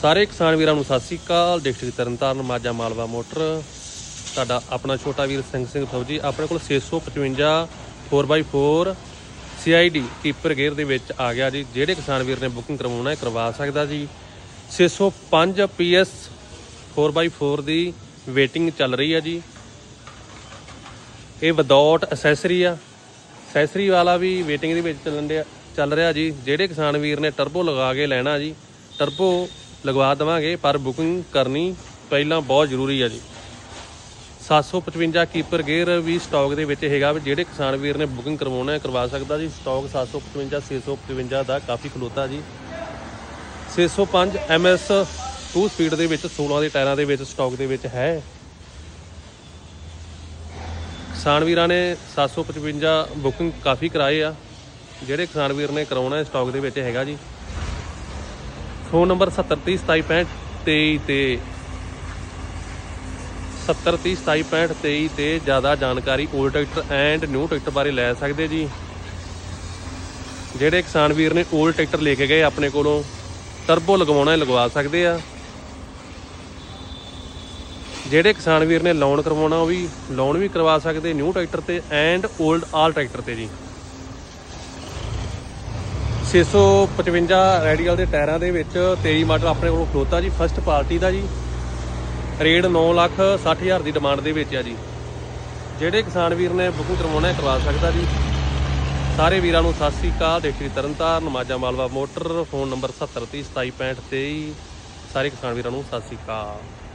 ਸਾਰੇ ਕਿਸਾਨ ਵੀਰਾਂ ਨੂੰ ਸਤਿ ਸ੍ਰੀ ਅਕਾਲ। District Tarn Taran Majha Malwa motor. ਤੁਹਾਡਾ ਆਪਣਾ ਛੋਟਾ ਵੀਰ ਸਿੰਘ ਸਿੰਘ ਫੌਜੀ, ਆਪਣੇ ਕੋਲ 655 4x4 CID ਕੀਪਰ ਗੇਅਰ ਦੇ ਵਿੱਚ ਆ ਗਿਆ ਜੀ। ਜਿਹੜੇ ਕਿਸਾਨ ਵੀਰ ਨੇ ਬੁਕਿੰਗ ਕਰਵਾਉਣਾ ਹੈ ਕਰਵਾ ਸਕਦਾ ਜੀ। 605 PS 4x4 ਦੀ ਵੇਟਿੰਗ ਚੱਲ ਰਹੀ ਹੈ ਜੀ। ਇਹ ਵਿਦਆਊਟ ਐਸੈਸਰੀ ਆ। ਐਸੈਸਰੀ ਵਾਲਾ ਵੀ ਵੇਟਿੰਗ ਦੇ ਵਿੱਚ ਚੱਲਣ ਡਿਆ ਚੱਲ ਰਿਹਾ ਜੀ। ਜਿਹੜੇ ਕਿਸਾਨ ਵੀਰ ਨੇ ਟਰਬੋ ਲਗਾ ਕੇ ਲੈਣਾ ਜੀ ਟਰਬੋ ਲਗਵਾ ਦੇਵਾਂਗੇ, ਪਰ ਬੁਕਿੰਗ ਕਰਨੀ ਪਹਿਲਾਂ ਬਹੁਤ ਜ਼ਰੂਰੀ ਆ ਜੀ। 755 ਕੀਪਰ ਗੇਅਰ ਵੀ ਸਟਾਕ ਦੇ ਵਿੱਚ ਹੈਗਾ, ਵੀ ਜਿਹੜੇ ਕਿਸਾਨ ਵੀਰ ਨੇ ਬੁਕਿੰਗ ਕਰਵਾਉਣਾ ਹੈ, ਕਰਵਾ ਸਕਦਾ ਜੀ। ਸਟਾਕ 755 655 ਦਾ ਕਾਫੀ ਖਲੋਤਾ ਜੀ। 605 MS 2 ਸਪੀਡ ਦੇ ਵਿੱਚ 16 ਦੇ ਟਾਇਰਾਂ ਦੇ ਵਿੱਚ ਸਟਾਕ ਦੇ ਵਿੱਚ ਹੈ। ਕਿਸਾਨ ਵੀਰਾਂ ਨੇ 755 ਬੁਕਿੰਗ ਕਾਫੀ ਕਰਾਏ ਆ। ਜਿਹੜੇ ਕਿਸਾਨ ਵੀਰ ਨੇ ਕਰਾਉਣਾ ਹੈ ਸਟਾਕ ਦੇ ਵਿੱਚ ਹੈਗਾ ਜੀ। ਫੋਨ ਨੰਬਰ 7030276523 ਤੇ 7030276523 ਤੇ ਜ਼ਿਆਦਾ ਜਾਣਕਾਰੀ old tractor and new tractor ਬਾਰੇ ਲੈ ਸਕਦੇ ਜੀ। ਜਿਹੜੇ ਕਿਸਾਨ ਵੀਰ ਨੇ 올ਡ ਟਰੈਕਟਰ ਲੈ ਕੇ ਗਏ, ਆਪਣੇ ਕੋਲੋਂ ਟਰਬੋ ਲਗਵਾਉਣਾ ਲਗਵਾ ਸਕਦੇ ਆ। ਜਿਹੜੇ ਕਿਸਾਨ ਵੀਰ ਨੇ ਲੋਨ ਕਰਵਾਉਣਾ, ਉਹ ਵੀ ਲੋਨ ਵੀ ਕਰਵਾ ਸਕਦੇ, ਨਿਊ ਟਰੈਕਟਰ ਤੇ ਐਂਡ 올ਡ ਆਲ ਟਰੈਕਟਰ ਤੇ ਜੀ। 655 ਰੈਡੀਅਲ ਦੇ ਟਾਇਰਾਂ ਦੇ ਵਿੱਚ 23 ਮਾਡਲ ਆਪਣੇ ਕੋਲ ਖਲੋਤਾ ਜੀ ਫਸਟ ਪਾਰਟੀ ਦਾ ਜੀ। ਰੇਟ 9 ਲੱਖ 60 ਹਜ਼ਾਰ ਦੀ ਡਿਮਾਂਡ ਦੇ ਵਿੱਚ ਆ ਜੀ। ਜਿਹੜੇ ਕਿਸਾਨ ਵੀਰ ਨੇ ਬੁਕਿੰਗ ਕਰਵਾਉਣਾ ਹੈ, ਕਰਵਾ ਸਕਦਾ ਜੀ। ਸਾਰੇ ਵੀਰਾਂ ਨੂੰ ਸਤਿ ਸ੍ਰੀ ਅਕਾਲ। ਦੇਖੀ Tarn Taran Majha Malwa motor, phone number 7030276523 ਸਾਰੇ ਕਿਸਾਨ ਵੀਰਾਂ ਨੂੰ ਸਤਿ ਸ੍ਰੀ ਅਕਾਲ।